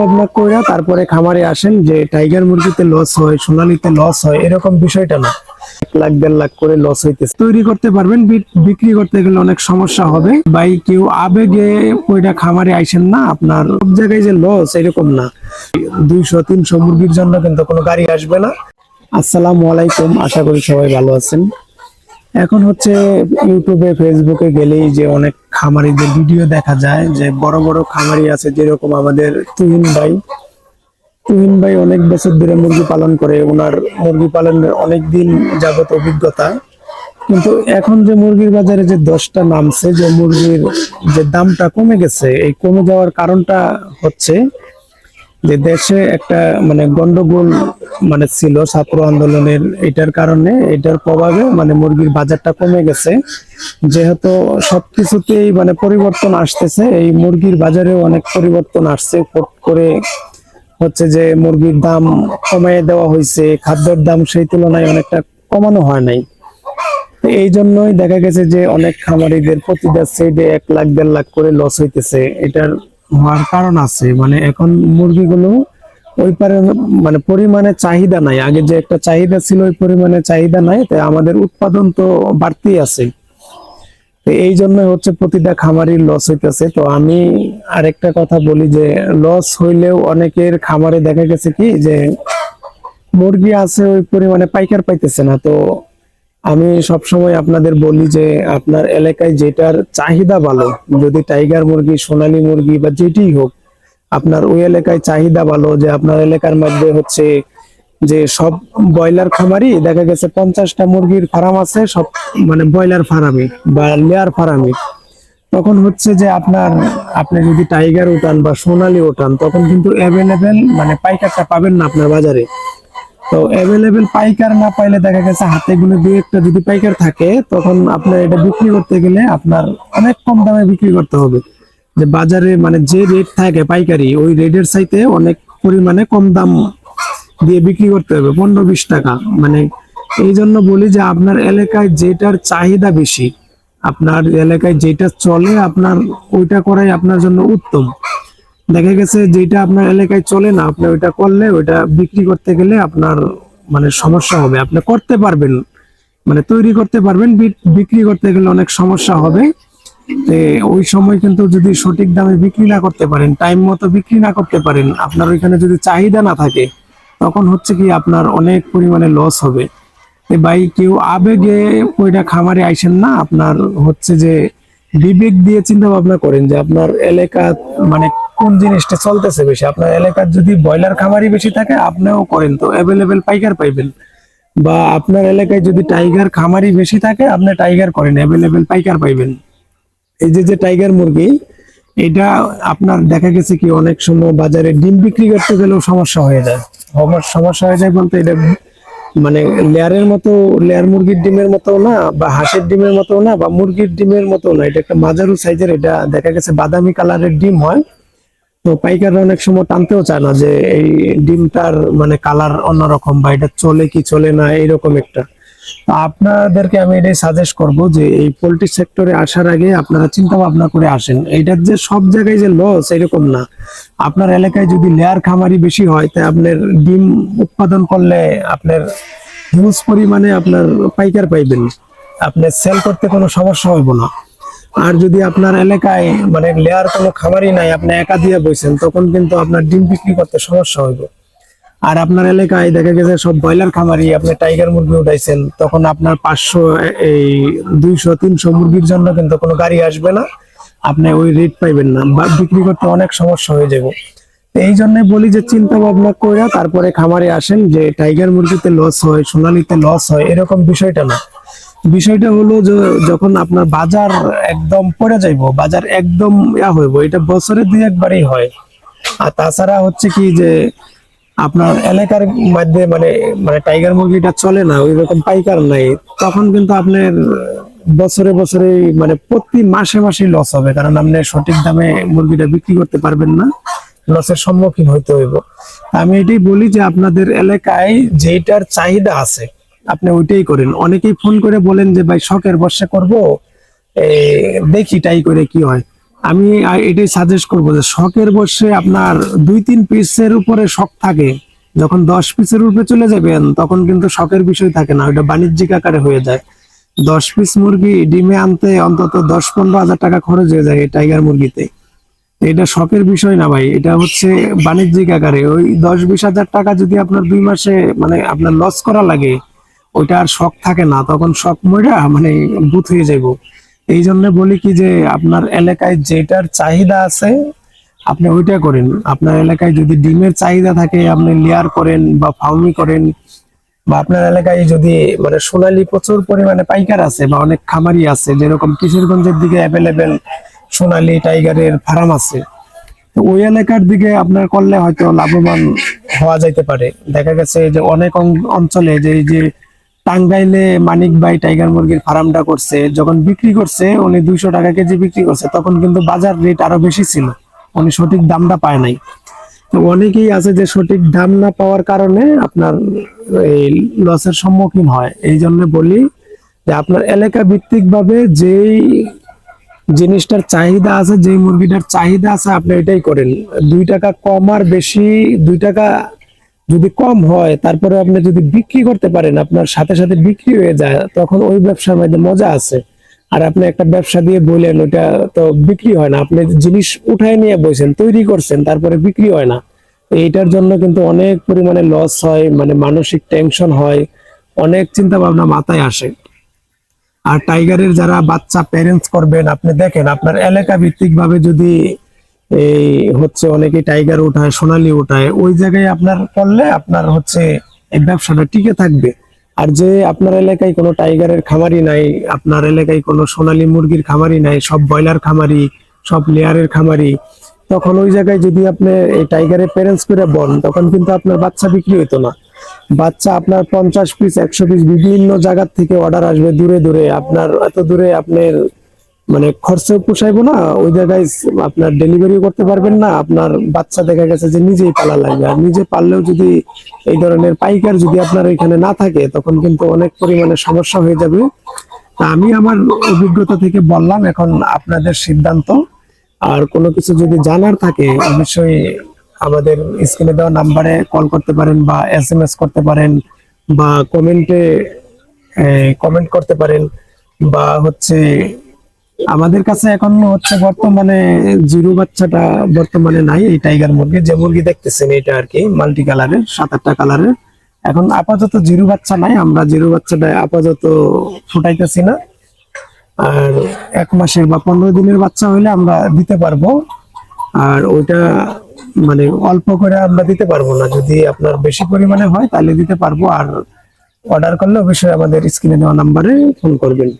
ভাবনা করে তারপরে খামারে আসেন যে টাইগার মুরগিতে লস হয়, সোনালিতে লস হয়, এরকম বিষয়টা না। লাখ, দেড় লাখ করে লস হইতেছে। তৈরি করতে পারবেন বিক্রি করতে গেলে অনেক সমস্যা হবে। ভাই, কেউ আবেগে ওইটা খামারে আইসেন না, আপনার সব জায়গায় যে লস এরকম না। দুইশো, তিনশো মুরগির জন্য কিন্তু কোনো গাড়ি আসবে না। আসসালামু আলাইকুম, আশা করি সবাই ভালো আছেন। এখন হচ্ছে ইউটিউবে ফেসবুকে গেলেই যে অনেক খামারিদের ভিডিও দেখা যায়, যে বড় বড় খামারি আছে যেরকম আমাদের তুহিন ভাই। তুহিন ভাই অনেক বছর ধরে মুরগি পালন করে, ওনার মুরগি পালনের অনেক দিন যাবত অভিজ্ঞতা। কিন্তু এখন যে মুরগির বাজারে যে দশটা নামছে, যে মুরগির যে দামটা কমে গেছে, এই কমে যাওয়ার কারণটা হচ্ছে যে দেশে একটা মানে গন্ডগোল মানে ছিল ছাত্র আন্দোলনের এটার কারণে, এটার প্রভাবে মানে মুরগির বাজারটা কমে গেছে। যেহেতু সবকিছুতেই মানে পরিবর্তন আসতেছে, এই মুরগির বাজারেও অনেক পরিবর্তন আসছে। করে হচ্ছে যে মুরগির দাম কমিয়ে দেওয়া হয়েছে, খাদ্যের দাম সেই তুলনায় অনেকটা কমানো হয় নাই। এই জন্যই দেখা গেছে যে অনেক খামারিদের প্রতিটা সাইডে এক লাখ, দেড় লাখ করে লস হইতেছে। এটার হওয়ার কারণ আছে। মানে এখন মুরগিগুলো ওই পারে মানে পরিমাণে চাহিদা নাই। আগে যে একটা চাহিদা ছিল, ওই পরিমাণে চাহিদা নাই। তাই আমাদের উৎপাদন তো বাড়তেই আছে। এই জন্য হচ্ছে প্রতিটা খামারির লস হইতেছে। তো আমি আরেকটা কথা বলি যে লস হইলেও অনেকের খামারে দেখা গেছে কি যে, মুরগি আছে ওই পরিমাণে পাইকার পাইতেছে না। তো আমি সবসময় আপনাদের বলি যে, আপনার এলাকায় যেটার চাহিদা ভালো, যদি টাইগার মুরগি, সোনালী মুরগি বা যেটি হোক আপনার ওই এলাকায় চাহিদা ভালো যে আপনার এলাকার মধ্যে হচ্ছে যে সব ব্রয়লার খামারই দেখা গেছে পঞ্চাশটা মুরগির ফার্ম আছে, সব মানে ব্রয়লার ফার্মে বা লেয়ার ফার্মে তখন হচ্ছে যে আপনার, আপনি যদি টাইগার উঠান বা সোনালি উঠান, তখন কিন্তু অ্যাভেলেবেল মানে পাইকারটা পাবেন না আপনার বাজারে। তো অ্যাভেলেবেল পাইকার না পাইলে দেখা গেছে হাতে গুলো দুই একটা যদি পাইকার থাকে, তখন আপনার এটা বিক্রি করতে গেলে আপনার অনেক কম দামে বিক্রি করতে হবে। যে বাজারে মানে যে রেট থাকে পাইকারি, ওই রেটের চাইতে অনেক পরিমাণে কম দাম দিয়ে বিক্রি করতে হবে, পনেরো বিশ টাকা। মানে এই জন্য বলি যে আপনার এলাকায় যেটার চাহিদা বেশি, আপনার এলাকায় যেটা চলে আপনার, ওইটা করাই আপনার জন্য উত্তম। দেখা গেছে যেটা আপনার এলাকায় চলে না, আপনি ওইটা করলে, ওইটা বিক্রি করতে গেলে আপনার মানে সমস্যা হবে। আপনি করতে পারবেন মানে তৈরি করতে পারবেন বিক- বিক্রি করতে গেলে অনেক সমস্যা হবে। ওই সময় কিন্তু যদি সঠিক দামে বিক্রি না করতে পারেন টাইম মতো বিক্রি না করতে পারেন, আপনার ওইখানে যদি চাহিদা না থাকে, তখন হচ্ছে কি আপনার অনেক পরিমাণে লস হবে। ভাই, কেউ আবেগে ওইটা খামারে আইসেন না, আপনার হচ্ছে যে বিবেক দিয়ে চিন্তা ভাবনা করেন যে আপনার এলাকা মানে কোন জিনিসটা চলতেছে বেশি। আপনার এলাকার যদি ব্রয়লার খামারই বেশি থাকে, আপনিও করেন তো অ্যাভেলেবেল পাইকার পাইবেন। বা আপনার এলাকায় যদি টাইগার খামারই বেশি থাকে, আপনি টাইগার করেন অ্যাভেলেবেল পাইকার পাইবেন। এই যে যে টাইগার মুরগি, এটা আপনার দেখা গেছে কি অনেক সময় বাজারে ডিম বিক্রি করতে গেলেও সমস্যা হয়ে যায়। সমস্যা হয়ে যায় বলতে এটা মানে লেয়ারের মতো, লেয়ার মুরগির ডিমের মতো না, বা হাঁসের ডিমের মতো না, বা মুরগির ডিমের মতো না। এটা একটা মাঝারু সাইজের, এটা দেখা গেছে বাদামি কালারের ডিম হয়। তো পাইকাররা অনেক সময় টানতেও চায় না যে এই ডিমটার মানে কালার অন্যরকম, বা এটা চলে কি চলে না, এইরকম একটা। আপনাদেরকে আমি এটাই সাজেস্ট করব যে এই পোল্ট্রি সেক্টরে আসার আগে আপনারা চিন্তা ভাবনা করে আসেন। এইটার যে সব জায়গায় যে লস এরকম না। আপনার এলাকায় যদি লেয়ার খামারি বেশি হয় তাই আপনার ডিম উৎপাদন করলে আপনার হিউজ পরিমাণে আপনার পাইকার পাইবেন। আপনার সেল করতে কোনো সমস্যা হইব না। আর যদি আপনার এলাকায় মানে লেয়ার কোনো খামারই নাই, আপনি একা দিয়ে বইছেন, তখন কিন্তু আপনার ডিম বিক্রি করতে সমস্যা হইব। আর আপনার এলাকায় দেখা গেছে সব ব্রয়লার খামারি আপনি টাইগার মুরগি উঠাইছেন, তখন আপনার পাঁচশো, এই দুইশো, তিনশো মুরগির জন্য কিন্তু কোনো গাড়ি আসবে না, আপনি ওই রেট পাইবেন না, বা বিক্রি করতে অনেক সমস্যা হয়ে যাবে। এই জন্য বলি যে চিন্তা ভাবনা করে তারপরে খামারে আসেন যে টাইগার মুরগিতে লস হয়, সোনালিতে লস হয়, এরকম বিষয়টা না। বিষয়টা হলো যে যখন আপনার বাজার একদম পড়ে যাইবো, বাজার একদম ইয়া হইব, এটা বছরে দুই একবারই হয়। আর তাছাড়া হচ্ছে কি যে আপনার এলাকার মধ্যে মানে মানে টাইগার মুরগিটা চলে না, ওই রকম পাইকার নাই, তখন কিন্তু আপনার বছরে বছরে মানে প্রতি মাসে মাসে লস হবে, কারণ আপনি সঠিক দামে মুরগিটা বিক্রি করতে পারবেন না লসের সম্মুখীন হইতে হইব। আমি এটাই বলি যে আপনাদের এলাকায় যেটার চাহিদা আছে, আপনি ওইটাই করেন। অনেকেই ফোন করে বলেন যে, ভাই, শখের বর্ষা করব? দেখি টাই করে কি হয়। আমি এটাই সাজেস্ট করব যে শখের বসে আপনার দুই, তিন পিসের উপরে শখ থাকে। যখন দশ পিসের উপরে চলে যাবেন, তখন কিন্তু শখের বিষয় থাকে না ওটা বাণিজ্যিক আকারে হয়ে যায়। দশ পিস মুরগি ডিমে আনতে অন্তত দশ, পনেরো হাজার টাকা খরচ হয়ে যায় টাইগার মুরগিতে। এটা শখের বিষয় না ভাই, এটা হচ্ছে বাণিজ্যিক আকারে। ওই দশ, বিশ হাজার টাকা যদি আপনার দুই মাসে মানে আপনার লস করা লাগে, ওইটা আর শখ থাকে না, তখন শখ মরে মানে বুথ হয়ে যাইব। এই জন্য বলি কি যে আপনার এলাকায় যেটার চাহিদা আছে, আপনি ওইটা করেন। আপনার এলাকায় যদি ডিমের চাহিদা থাকে, আপনি লেয়ার করেন বা ফার্মি করেন, বা আপনার এলাকায় যদি মানে সোনালী প্রচুর পরিমাণে পাইকার আছে বা অনেক খামারি আছে, যেরকম কিশোরগঞ্জের দিকে অ্যাভেলেবেল সোনালী টাইগারের ফার্ম আছে, তো ওই এলাকার দিকে আপনার করলে হয়তো লাভবান হওয়া যাইতে পারে। দেখা গেছে যে অনেক অঞ্চলে যে যে টাঙ্গাইলে মানিক ভাই টাইগার মুরগির ফার্মটা করছে, যখন বিক্রি করছে, উনি দুইশো টাকা কেজি বিক্রি করছে, তখন কিন্তু বাজার রেট আরও বেশি ছিল। উনি সঠিক দামটা পায় নাই। তো অনেকেই আছে যে সঠিক দাম না পাওয়ার কারণে আপনার এই লসের সম্মুখীন হয়। এই জন্য বলি যে আপনার এলাকা ভিত্তিক ভাবে যেই জিনিসটার চাহিদা আছে, যেই মুরগিটার চাহিদা আছে, আপনি এটাই করেন। দুই টাকা কম আর বেশি, দুই টাকা যদি কম হয় তারপরে আপনি যদি বিক্রি করতে পারেন, আপনার সাথে সাথে বিক্রি হয়ে যায়, তখন ওই ব্যবসার মধ্যে মজা আছে। আর আপনি একটা ব্যবসা দিয়ে বললেন ওইটা তো বিক্রি হয় না। আপনি জিনিস উঠায় নিয়ে বসেন, তৈরি করছেন, তারপরে বিক্রি হয় না। এইটার জন্য কিন্তু অনেক পরিমাণে লস হয় মানে মানসিক টেনশন হয়, অনেক চিন্তা ভাবনা মাথায় আসে। আর টাইগারের যারা বাচ্চা প্যারেন্টস করবেন, আপনি দেখেন, আপনার এলাকা ভিত্তিক ভাবে যদি এই হচ্ছে অনেকে টাইগার উঠায়, সোনালি উঠায়। ওই জায়গায় আপনার করলে আপনার হচ্ছে এই ব্যবসাটা টিকে থাকবে। আর যে আপনার এলাকায় কোনো টাইগারের খামারি নাই, আপনার এলাকায় কোনো সোনালী মুরগির খামারি নাই, সব ব্রয়লার খামারি, সব লেয়ারের খামারি, তখন ওই জায়গায় যদি আপনি এই টাইগারের প্যারেন্টস করে বন, তখন কিন্তু আপনার বাচ্চা বিক্রি হতো না। বাচ্চা আপনার পঞ্চাশ পিস একশো পিস বিভিন্ন জায়গার থেকে অর্ডার আসবে দূরে দূরে। আপনার এত দূরে আপনার মানে খরচ পোষাইবো না ওই জায়গায় আপনার ডেলিভারি করতে পারবেন না, আপনার বাচ্চা দেখা গেছে যে নিজেই পালা লাগবে। আর নিজে পারলেও যদি এই ধরনের পাইকার যদি আপনার এখানে না থাকে, তখন কিন্তু অনেক পরিমাণে সমস্যা হয়ে যাবে। আমি আমার অভিজ্ঞতা থেকে বললাম, এখন আপনাদের সিদ্ধান্ত। আর কোনো কিছু যদি জানার থাকে, অবশ্যই আমাদের স্ক্রিনে দেওয়া নাম্বারে কল করতে পারেন বা এস এম এস করতে পারেন বা কমেন্টে কমেন্ট করতে পারেন বা হচ্ছে আমাদের কাছে এখন হচ্ছে বর্তমানে জিরো বাচ্চাটা বর্তমানে নাই এই টাইগার মুরগি। যে মুরগি দেখতেছেন এটা আর কি, মাল্টি কালারের সাত আটটা কালারের। এখন আপাতত জিরো বাচ্চা নাই, আমরা জিরো বাচ্চাটা আপাতত ফুটাইতেছি না। আর এক মাসের বা পনেরো দিনের বাচ্চা হইলে আমরা দিতে পারব। আর ওইটা মানে অল্প করে আমরা দিতে পারব না। যদি আপনার বেশি পরিমাণে হয় তাহলে দিতে পারব। আর অর্ডার করলে অবশ্যই আমাদের স্ক্রিনে দেওয়া নাম্বারে ফোন করবেন।